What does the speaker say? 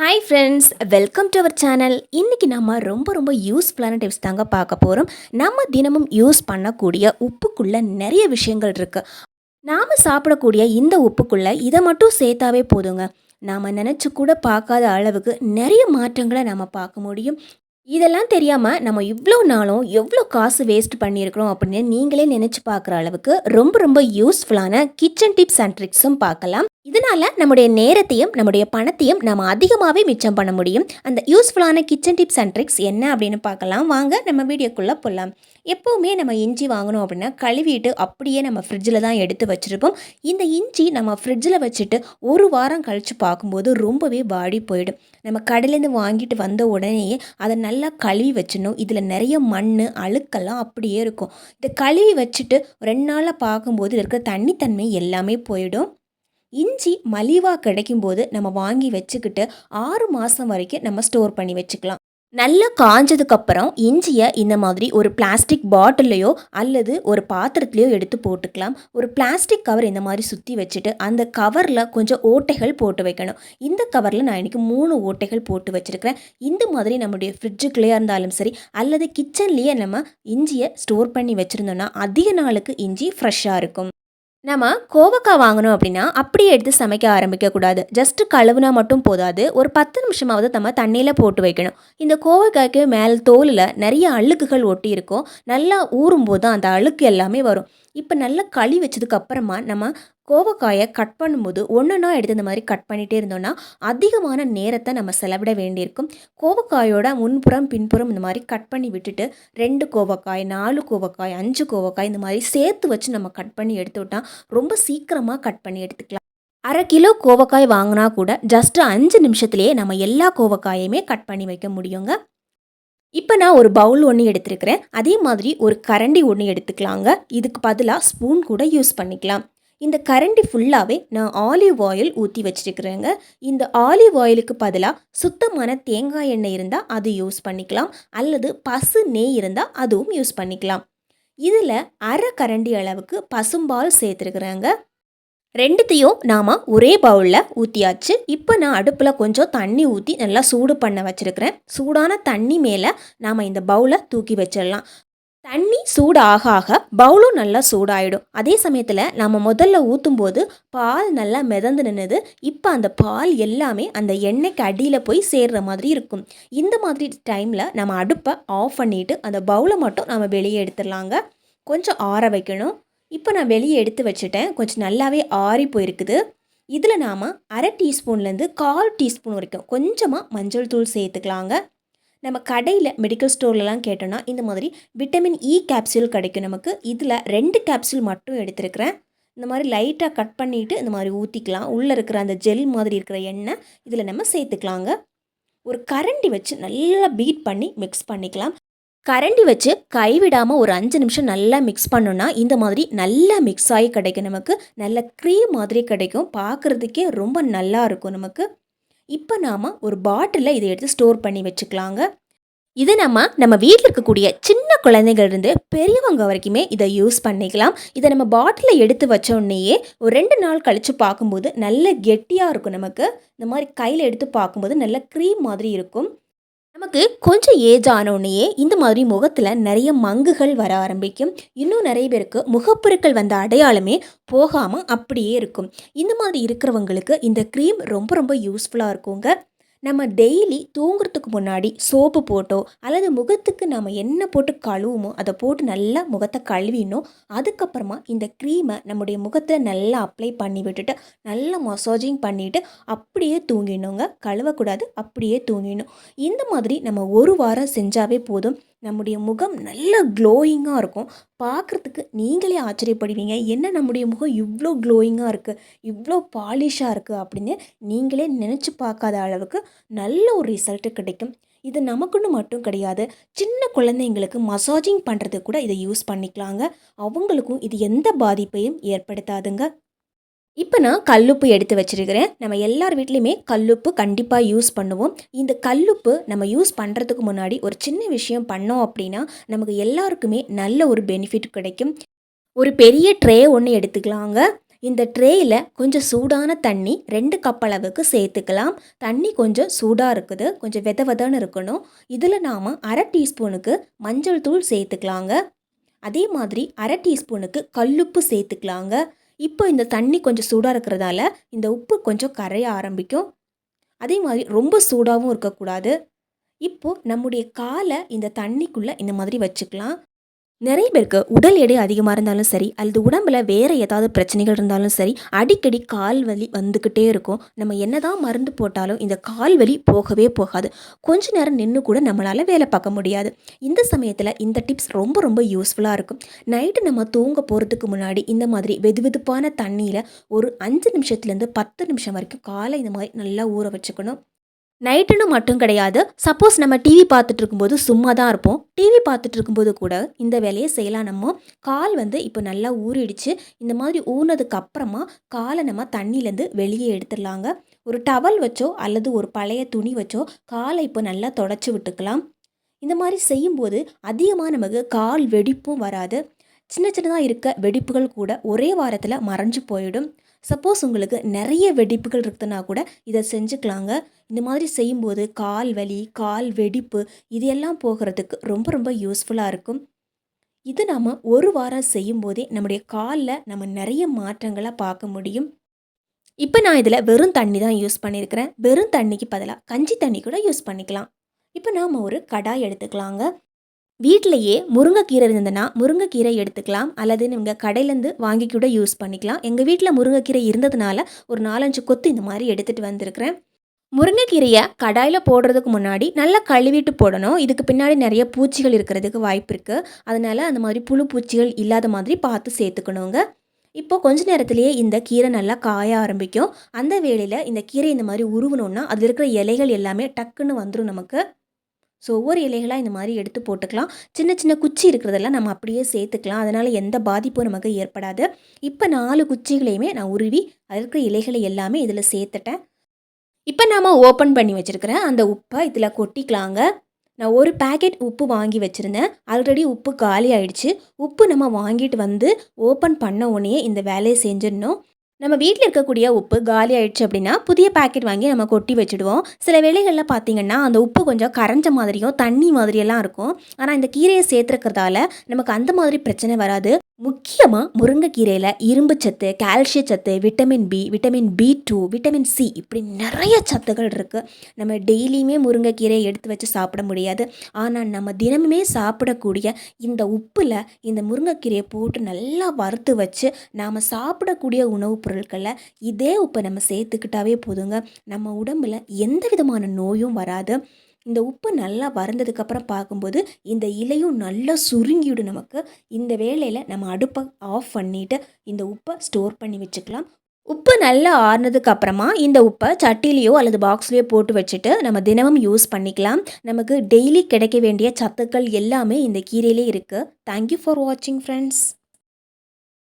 Hi friends welcome to our channel இன்றைக்கி நம்ம ரொம்ப ரொம்ப யூஸ்ஃபுல்லான டிப்ஸ் தாங்க பார்க்க போகிறோம் நம்ம தினமும் யூஸ் பண்ணக்கூடிய உப்புக்குள்ளே நிறைய விஷயங்கள் இருக்குது நாம் சாப்பிடக்கூடிய இந்த உப்புக்குள்ளே இதை மட்டும் சேர்த்தாவே போதுங்க. நாம் நினச்சி கூட பார்க்காத அளவுக்கு நிறைய மாற்றங்களை நம்ம பார்க்க முடியும். இதெல்லாம் தெரியாமல் நம்ம இவ்வளோ நாளும் எவ்வளோ காசு வேஸ்ட் பண்ணியிருக்கிறோம் அப்படின்னு நீங்களே நினச்சி பார்க்குற அளவுக்கு ரொம்ப ரொம்ப யூஸ்ஃபுல்லான கிச்சன் டிப்ஸ் அண்ட் ட்ரிக்ஸும் பார்க்கலாம். இதனால நம்முடைய நேரத்தையும் நம்முடைய பணத்தையும் நம்ம அதிகமாகவே மிச்சம் பண்ண முடியும். அந்த யூஸ்ஃபுல்லான கிச்சன் டிப்ஸ் அண்ட் ட்ரிக்ஸ் என்ன அப்படின்னு பார்க்கலாம். வாங்க நம்ம வீடியோக்குள்ளே போகலாம் எப்போவுமே நம்ம இஞ்சி வாங்கணும் அப்படின்னா கழுவிட்டு அப்படியே நம்ம ஃப்ரிட்ஜில் தான் எடுத்து வச்சுருப்போம். இந்த இஞ்சி நம்ம ஃப்ரிட்ஜில் வச்சுட்டு ஒரு வாரம் கழித்து பார்க்கும்போது ரொம்பவே வாடி போயிடும். நம்ம கடையிலேருந்து வாங்கிட்டு வந்த உடனேயே அதை நல்லா கழுவி வச்சிடணும். இதில் நிறைய மண் அழுக்கெல்லாம் அப்படியே இருக்கும். இதை கழுவி வச்சுட்டு ரெண்டு நாளில் பார்க்கும்போது இருக்கிற தண்ணித்தன்மை எல்லாமே போயிடும். இஞ்சி மலிவாக கிடைக்கும்போது நம்ம வாங்கி வச்சுக்கிட்டு ஆறு மாதம் வரைக்கும் நம்ம ஸ்டோர் பண்ணி வச்சுக்கலாம். நல்லா காஞ்சதுக்கப்புறம் இஞ்சியை இந்த மாதிரி ஒரு பிளாஸ்டிக் பாட்டிலையோ அல்லது ஒரு பாத்திரத்துலையோ எடுத்து போட்டுக்கலாம். ஒரு பிளாஸ்டிக் கவர் இந்த மாதிரி சுற்றி வச்சுட்டு அந்த கவரில் கொஞ்சம் ஓட்டைகள் போட்டு வைக்கணும். இந்த கவரில் நான் இன்றைக்கி மூணு ஓட்டைகள் போட்டு வச்சுருக்கிறேன். இந்த மாதிரி நம்முடைய ஃப்ரிட்ஜுக்குள்ளேயே இருந்தாலும் சரி அல்லது கிச்சன்லேயே நம்ம இஞ்சியை ஸ்டோர் பண்ணி வச்சுருந்தோன்னா அதிக நாளுக்கு இஞ்சி ஃப்ரெஷ்ஷாக இருக்கும். நம்ம கோவக்காய் வாங்கணும் அப்படின்னா அப்படியே எடுத்து சமைக்க ஆரம்பிக்கக்கூடாது. ஜஸ்ட்டு கழுவுனா மட்டும் போதாது. ஒரு பத்து நிமிஷமாவது நம்ம தண்ணியில் போட்டு வைக்கணும். இந்த கோவக்காய்க்கு மேல் தோலில் நிறைய அழுக்குகள் ஒட்டி இருக்கும். நல்லா ஊறும்போது அந்த அழுக்கு எல்லாமே வரும். இப்போ நல்லா களி வச்சதுக்கு அப்புறமா நம்ம கோவக்காயை கட் பண்ணும்போது ஒன்றுனா எடுத்து இந்த மாதிரி கட் பண்ணிகிட்டே இருந்தோம்னா அதிகமான நேரத்தை நம்ம செலவிட வேண்டியிருக்கும். கோவக்காயோட முன்புறம் பின்புறம் இந்த மாதிரி கட் பண்ணி விட்டுட்டு ரெண்டு கோவக்காய் நாலு கோவக்காய் அஞ்சு கோவக்காய் இந்த மாதிரி சேர்த்து வச்சு நம்ம கட் பண்ணி எடுத்துவிட்டால் ரொம்ப சீக்கிரமாக கட் பண்ணி எடுத்துக்கலாம். அரை கிலோ கோவக்காய் வாங்கினா கூட ஜஸ்ட்டு அஞ்சு நிமிஷத்துலேயே நம்ம எல்லா கோவக்காயுமே கட் பண்ணி வைக்க முடியுங்க. இப்போ நான் ஒரு பவுல் ஒன்று எடுத்துருக்கிறேன். அதே மாதிரி ஒரு கரண்டி ஒன்று எடுத்துக்கலாங்க. இதுக்கு பதிலாக ஸ்பூன் கூட யூஸ் பண்ணிக்கலாம். இந்த கரண்டி ஃபுல்லாகவே நான் ஆலிவ் ஆயில் ஊற்றி வச்சுருக்கிறேங்க. இந்த ஆலிவ் ஆயிலுக்கு பதிலாக சுத்தமான தேங்காய் எண்ணெய் இருந்தால் அது யூஸ் பண்ணிக்கலாம். அல்லது பசு நெய் இருந்தால் அதுவும் யூஸ் பண்ணிக்கலாம். இதில் அரை கரண்டி அளவுக்கு பசும்பால் சேர்த்துருக்குறாங்க. ரெண்டுத்தையும் நாம் ஒரே பவுலில் ஊற்றியாச்சு இப்போ நான் அடுப்பில் கொஞ்சம் தண்ணி ஊற்றி நல்லா சூடு பண்ண வச்சுருக்கிறேன். சூடான தண்ணி மேலே நாம் இந்த பவுலை தூக்கி வச்சிடலாம். தண்ணி சூடு ஆக ஆக பவுலும் நல்லா சூடாயிடும். அதே சமயத்தில் நம்ம முதல்ல ஊற்றும் போது பால் நல்லா மிதந்து நின்றுது இப்போ அந்த பால் எல்லாமே அந்த எண்ணெய்க்கு அடியில் போய் சேர்ற மாதிரி இருக்கும். இந்த மாதிரி டைமில் நம்ம அடுப்பை ஆஃப் பண்ணிவிட்டு அந்த பவுலை மட்டும் நம்ம வெளியே எடுத்துடலாங்க. கொஞ்சம் ஆற வைக்கணும். இப்போ நான் வெளியே எடுத்து வச்சுட்டேன். கொஞ்சம் நல்லாவே ஆறி போயிருக்குது. இதில் நாம் அரை டீஸ்பூன்லேருந்து கால் டீஸ்பூன் வரைக்கும் கொஞ்சமாக மஞ்சள் தூள் சேர்த்துக்கலாங்க. நம்ம கடையில் மெடிக்கல் ஸ்டோர்லலாம் கேட்டோன்னா இந்த மாதிரி விட்டமின் e இ கேப்சூல் கிடைக்கும் நமக்கு. இதில் ரெண்டு கேப்சூல் மட்டும் எடுத்துருக்கிறேன். இந்த மாதிரி லைட்டாக கட் பண்ணிவிட்டு இந்த மாதிரி ஊற்றிக்கலாம் உள்ளே இருக்கிற அந்த ஜெல் மாதிரி இருக்கிற எண்ணெய் இதில் நம்ம சேர்த்துக்கலாங்க. ஒரு கரண்டி வச்சு நல்லா பீட் பண்ணி மிக்ஸ் பண்ணிக்கலாம். கரண்டி வச்சு கைவிடாமல் ஒரு அஞ்சு நிமிஷம் நல்லா மிக்ஸ் பண்ணோன்னா இந்த மாதிரி நல்லா மிக்ஸ் ஆகி கிடைக்கும். நமக்கு நல்ல க்ரீம் மாதிரி கிடைக்கும். பார்க்குறதுக்கே ரொம்ப நல்லா இருக்கும் நமக்கு. இப்போ நாம் ஒரு பாட்டிலில் இதை எடுத்து ஸ்டோர் பண்ணி வச்சுக்கலாங்க. இது நம்ம நம்ம வீட்டில் இருக்கக்கூடிய சின்ன குழந்தைகள்லேருந்து பெரியவங்க வரைக்குமே இதை யூஸ் பண்ணிக்கலாம். இதை நம்ம பாட்டிலில் எடுத்து வச்சோடனேயே ஒரு ரெண்டு நாள் கழித்து பார்க்கும்போது நல்ல கெட்டியாக இருக்கும் நமக்கு. இந்த மாதிரி கையில் எடுத்து பார்க்கும்போது நல்ல க்ரீம் மாதிரி இருக்கும். நமக்கு கொஞ்சம் ஏஜ் ஆனோடனேயே இந்த மாதிரி முகத்தில் நிறைய மங்குகள் வர ஆரம்பிக்கும். இன்னும் நிறைய பேருக்கு முகப்பொருட்கள் வந்த அடையாளமே போகாமல் அப்படியே இருக்கும். இந்த மாதிரி இருக்கிறவங்களுக்கு இந்த க்ரீம் ரொம்ப ரொம்ப யூஸ்ஃபுல்லாக இருக்குங்க. நம்ம டெய்லி தூங்குறதுக்கு முன்னாடி சோப்பு போட்டோ அல்லது முகத்துக்கு நம்ம என்ன போட்டு கழுவுமோ அதை போட்டு நல்லா முகத்தை கழுவினோம் அதுக்கப்புறமா இந்த க்ரீமை நம்முடைய முகத்தில் நல்லா அப்ளை பண்ணி விட்டுட்டு நல்லா மசாஜிங் பண்ணிவிட்டு அப்படியே தூங்கிடணுங்க. கழுவக்கூடாது அப்படியே தூங்கிடணும். இந்த மாதிரி நம்ம ஒரு வாரம் செஞ்சாவே போதும். நம்முடைய முகம் நல்ல க்ளோயிங்காக இருக்கும். பார்க்குறதுக்கு நீங்களே ஆச்சரியப்படுவீங்க. என்ன நம்முடைய முகம் இவ்வளோ க்ளோயிங்காக இருக்குது இவ்வளோ பாலிஷாக இருக்குது அப்படின்னு நீங்களே நினச்சி பார்க்காத அளவுக்கு நல்ல ஒரு ரிசல்ட்டு கிடைக்கும். இது நமக்குன்னு மட்டும் கிடையாது. சின்ன குழந்தைங்களுக்கு மசாஜிங் பண்ணுறது கூட இதை யூஸ் பண்ணிக்கலாங்க. அவங்களுக்கும் இது எந்த பாதிப்பையும் ஏற்படுத்தாதுங்க. இப்போ நான் கல்லுப்பு எடுத்து வச்சிருக்கிறேன். நம்ம எல்லார் வீட்லேயுமே கல்லுப்பு கண்டிப்பாக யூஸ் பண்ணுவோம். இந்த கல்லுப்பு நம்ம யூஸ் பண்ணுறதுக்கு முன்னாடி ஒரு சின்ன விஷயம் பண்ணோம் அப்படின்னா நமக்கு எல்லாருக்குமே நல்ல ஒரு பெனிஃபிட் கிடைக்கும். ஒரு பெரிய ட்ரே ஒன்று எடுத்துக்கலாங்க. இந்த ட்ரேயில் கொஞ்சம் சூடான தண்ணி ரெண்டு கப் அளவுக்கு சேர்த்துக்கலாம். தண்ணி கொஞ்சம் சூடாக இருக்குது. கொஞ்சம் வெத வெதன்னு இருக்கணும். இதில் நாம் அரை டீஸ்பூனுக்கு மஞ்சள் தூள் சேர்த்துக்கலாங்க. அதே மாதிரி அரை டீஸ்பூனுக்கு கல்லுப்பு சேர்த்துக்கலாங்க. இப்போ இந்த தண்ணி கொஞ்சம் சூடாக இருக்கிறதால இந்த உப்பு கொஞ்சம் கரைய ஆரம்பிக்கும். அதே மாதிரி ரொம்ப சூடாகவும் இருக்கக்கூடாது. இப்போது நம்முடைய காலை இந்த தண்ணிக்குள்ளே இந்த மாதிரி வச்சுக்கலாம். நிறைய பேருக்கு உடல் எடை அதிகமாக இருந்தாலும் சரி அல்லது உடம்புல வேறு ஏதாவது பிரச்சனைகள் இருந்தாலும் சரி அடிக்கடி கால் வலி வந்துக்கிட்டே இருக்கும். நம்ம என்னதான் மருந்து போட்டாலும் இந்த கால் வலி போகவே போகாது. கொஞ்ச நேரம் நின்று கூட நம்மளால் வேலை பார்க்க முடியாது. இந்த சமயத்தில் இந்த டிப்ஸ் ரொம்ப ரொம்ப யூஸ்ஃபுல்லாக இருக்கும். நைட்டு நம்ம தூங்க போகிறதுக்கு முன்னாடி இந்த மாதிரி வெது வெதுப்பான தண்ணியில் ஒரு அஞ்சு நிமிஷத்துலேருந்து பத்து நிமிஷம் வரைக்கும் காலை இந்த மாதிரி நல்லா ஊற வச்சுக்கணும். நைட்டுன்னு மட்டும் கிடையாது. சப்போஸ் நம்ம டிவி பார்த்துட்டு இருக்கும்போது சும்மா தான் இருப்போம். டிவி பார்த்துட்டு இருக்கும்போது கூட இந்த வேலையை செய்யலாம் நம்ம. கால் வந்து இப்போ நல்லா ஊறிடுச்சு. இந்த மாதிரி ஊறினதுக்கு அப்புறமா காலை நம்ம தண்ணியிலேருந்து வெளியே எடுத்துடலாங்க. ஒரு டவல் வச்சோ அல்லது ஒரு பழைய துணி வச்சோ காலை இப்போ நல்லா தொடச்சி விட்டுக்கலாம். இந்த மாதிரி செய்யும்போது அதிகமாக நமக்கு கால் வெடிப்பும் வராது. சின்ன சின்னதாக இருக்க வெடிப்புகள் கூட ஒரே வாரத்தில் மறைஞ்சு போயிடும். சப்போஸ் உங்களுக்கு நிறைய வெடிப்புகள் இருக்குதுன்னா கூட இதை செஞ்சுக்கலாங்க. இந்த மாதிரி செய்யும்போது கால் வலி கால் வெடிப்பு இது எல்லாம் போகிறதுக்கு ரொம்ப ரொம்ப யூஸ்ஃபுல்லாக இருக்கும். இது நாம் ஒரு வாரம் செய்யும்போதே நம்முடைய காலில் நம்ம நிறைய மாற்றங்களை பார்க்க முடியும். இப்போ நான் இதில் வெறும் தண்ணி தான் யூஸ் பண்ணியிருக்கிறேன். வெறும் தண்ணிக்கு பதிலாக கஞ்சி தண்ணி கூட யூஸ் பண்ணிக்கலாம். இப்போ நாம் ஒரு கடாய் எடுத்துக்கலாங்க. வீட்டிலையே முருங்கைக்கீரை இருந்ததுன்னா முருங்கைக்கீரை எடுத்துக்கலாம். அல்லது நீங்கள் கடையிலேருந்து வாங்கி கூட யூஸ் பண்ணிக்கலாம். எங்கள் வீட்டில் முருங்கைக்கீரை இருந்ததுனால ஒரு நாலஞ்சு கொத்து இந்த மாதிரி எடுத்துகிட்டு வந்திருக்கிறேன். முருங்கைக்கீரையை கடாயில் போடுறதுக்கு முன்னாடி நல்லா கழுவிட்டு போடணும். இதுக்கு பின்னாடி நிறைய பூச்சிகள் இருக்கிறதுக்கு வாய்ப்பு இருக்குது அதனால் அந்த மாதிரி புழு பூச்சிகள் இல்லாத மாதிரி பார்த்து சேர்த்துக்கணுங்க. இப்போது கொஞ்ச நேரத்திலேயே இந்த கீரை நல்லா காய ஆரம்பிக்கும். அந்த வேளையில் இந்த கீரை இந்த மாதிரி உருவணுன்னா அதில் இருக்கிற இலைகள் எல்லாமே டக்குன்னு வந்துடும் நமக்கு. ஸோ ஒவ்வொரு இலைகளாக இந்த மாதிரி எடுத்து போட்டுக்கலாம். சின்ன சின்ன குச்சி இருக்கிறதெல்லாம் நம்ம அப்படியே சேர்த்துக்கலாம். அதனால் எந்த பாதிப்பும் நமக்கு ஏற்படாது. இப்போ நாலு குச்சிகளையுமே நான் உருவி அதில் இருக்கிற இலைகளை எல்லாமே இதில் சேர்த்துட்டேன். இப்போ நாம் ஓப்பன் பண்ணி வச்சுருக்கிறேன் அந்த உப்பை இதில் கொட்டிக்கலாங்க. நான் ஒரு பேக்கெட் உப்பு வாங்கி வச்சுருந்தேன். ஆல்ரெடி உப்பு காலி ஆயிடுச்சு. உப்பு நம்ம வாங்கிட்டு வந்து ஓப்பன் பண்ண உடனே இந்த வேலையை செஞ்சிடணும். நம்ம வீட்டில் இருக்கக்கூடிய உப்பு காலி ஆயிடுச்சு அப்படின்னா புதிய பேக்கெட் வாங்கி நம்ம கொட்டி வச்சுடுவோம். சில வேலைகளில் பார்த்திங்கன்னா அந்த உப்பு கொஞ்சம் கரைஞ்ச மாதிரியும் தண்ணி மாதிரியெல்லாம் இருக்கும். ஆனால் இந்த கீரையை சேர்த்துருக்கிறதால நமக்கு அந்த மாதிரி பிரச்சனை வராது. முக்கியமாக முருங்கைக்கீரையில் இரும்பு சத்து கால்சிய சத்து vitamin B vitamin B two vitamin C இப்படி நிறைய சத்துகள் இருக்குது நம்ம டெய்லியுமே முருங்கைக்கீரையை எடுத்து வச்சு சாப்பிட முடியாது. ஆனால் நம்ம தினமுமே சாப்பிடக்கூடிய இந்த உப்பில் இந்த முருங்கைக்கீரையை போட்டு நல்லா வறுத்து வச்சு நாம் சாப்பிடக்கூடிய உணவுப் பொருட்களில் இதே உப்பை நம்ம சேர்த்துக்கிட்டாவே போதுங்க. நம்ம உடம்பில் எந்த விதமான நோயும் வராது. இந்த உப்பு நல்லா வறந்ததுக்கப்புறம் பார்க்கும்போது இந்த இலையும் நல்லா சுருங்கிவிடும் நமக்கு. இந்த வேளையில் நம்ம அடுப்பை ஆஃப் பண்ணிவிட்டு இந்த உப்பை ஸ்டோர் பண்ணி வச்சுக்கலாம். உப்பு நல்லா ஆறுனதுக்கு அப்புறமா இந்த உப்பை சட்டிலேயோ அல்லது பாக்ஸ்லேயோ போட்டு வச்சுட்டு நம்ம தினமும் யூஸ் பண்ணிக்கலாம். நமக்கு டெய்லி கிடைக்க வேண்டிய சத்துக்கள் எல்லாமே இந்த கீரையிலே இருக்குது தேங்க்யூ ஃபார் வாட்சிங் ஃப்ரெண்ட்ஸ்